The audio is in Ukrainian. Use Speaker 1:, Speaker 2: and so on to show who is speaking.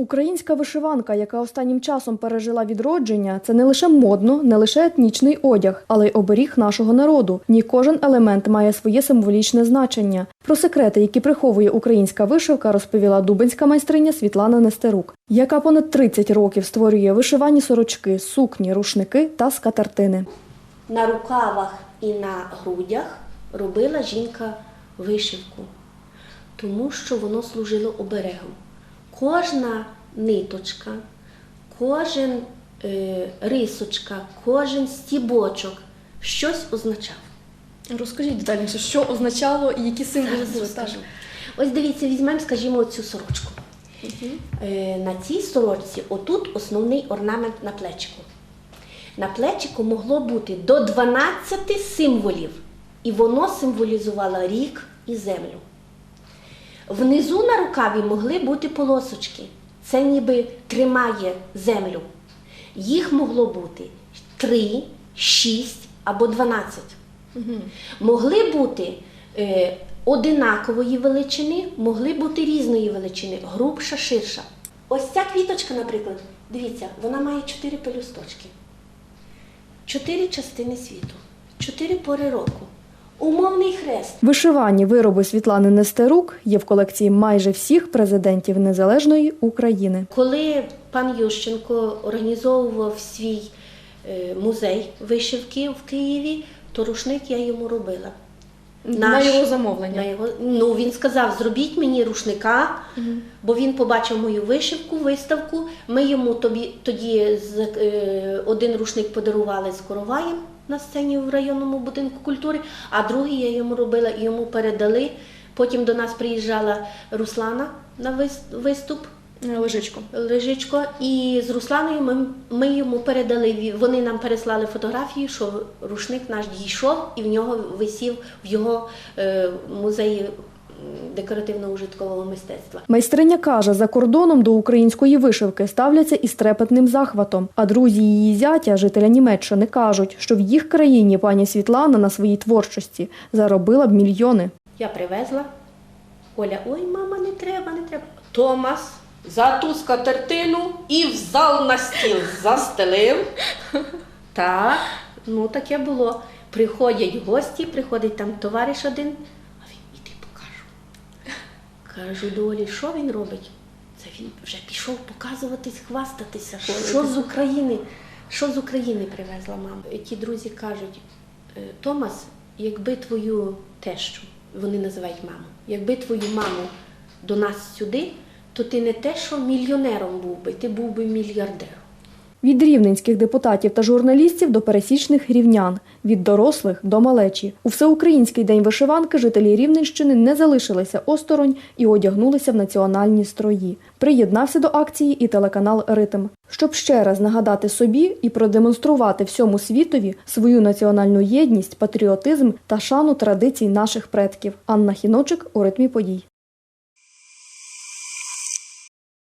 Speaker 1: Українська вишиванка, яка останнім часом пережила відродження, це не лише модно, не лише етнічний одяг, але й оберіг нашого народу. Ні кожен елемент має своє символічне значення. Про секрети, які приховує українська вишивка, розповіла дубинська майстриня Світлана Нестерук, яка понад 30 років створює вишивані сорочки, сукні, рушники та скатертини.
Speaker 2: На рукавах і на грудях робила жінка вишивку, тому що воно служило оберегом. Кожна ниточка, кожен е, рисочка, кожен стібочок щось означав.
Speaker 1: Розкажіть детальніше, що означало і які символи
Speaker 2: розкажу. Ось дивіться, візьмемо, скажімо, цю сорочку. Е, на цій сорочці отут основний орнамент на плечику. На плечику могло бути до 12 символів, і воно символізувало рік і землю. Внизу на рукаві могли бути полосочки. Це ніби тримає землю. Їх могло бути 3, 6 або 12. Могли бути е, одинакової величини, могли бути різної величини, грубша, ширша. Ось ця квіточка, наприклад, дивіться, вона має чотири пелюсточки, чотири частини світу, чотири пори року, умовний хрест.
Speaker 1: Вишивані вироби Світлани Нестерук є в колекції майже всіх президентів незалежної України.
Speaker 2: Коли пан Ющенко організовував свій е, музей вишивки в Києві, то рушник я йому робила.
Speaker 1: На його замовлення.
Speaker 2: На його, ну, він сказав, зробіть мені рушника, бо він побачив мою вишивку, виставку. Ми йому тобі, тоді з, е, один рушник подарували з короваєм на сцені в районному будинку культури, а другий я йому робила і йому передали. Потім до нас приїжджала Руслана на вис- виступ.
Speaker 1: Лежичко.
Speaker 2: Лежичко, і з Русланою ми, ми йому передали, вони нам переслали фотографії, що рушник наш дійшов і в нього висів в його е, музеї декоративно-ужиткового мистецтва.
Speaker 1: Майстриня каже, за кордоном до української вишивки ставляться із трепетним захватом. А друзі її зятя, жителя Німеччини, кажуть, що в їх країні пані Світлана на своїй творчості заробила б мільйони.
Speaker 2: Я привезла. Оля, ой, мама, не треба, не треба. Томас за ту скатертину і в зал на стіл застелив. Так, ну таке було. Приходять гості, приходить там товариш один, а він іди покажу. Кажу до Олі, що він робить? Це він вже пішов показуватись, хвастатися. Що з України? Що з України привезла мама? Ті друзі кажуть, «Е, Томас, якби твою тещу, вони називають маму, якби твою маму до нас сюди, то ти не те, що мільйонером був би, ти був би мільярдером.
Speaker 1: Від рівненських депутатів та журналістів до пересічних рівнян, від дорослих до малечі. У всеукраїнський день вишиванки жителі Рівненщини не залишилися осторонь і одягнулися в національні строї. Приєднався до акції і телеканал Ритм, щоб ще раз нагадати собі і продемонструвати всьому світові свою національну єдність, патріотизм та шану традицій наших предків. Анна Хіночик у ритмі подій.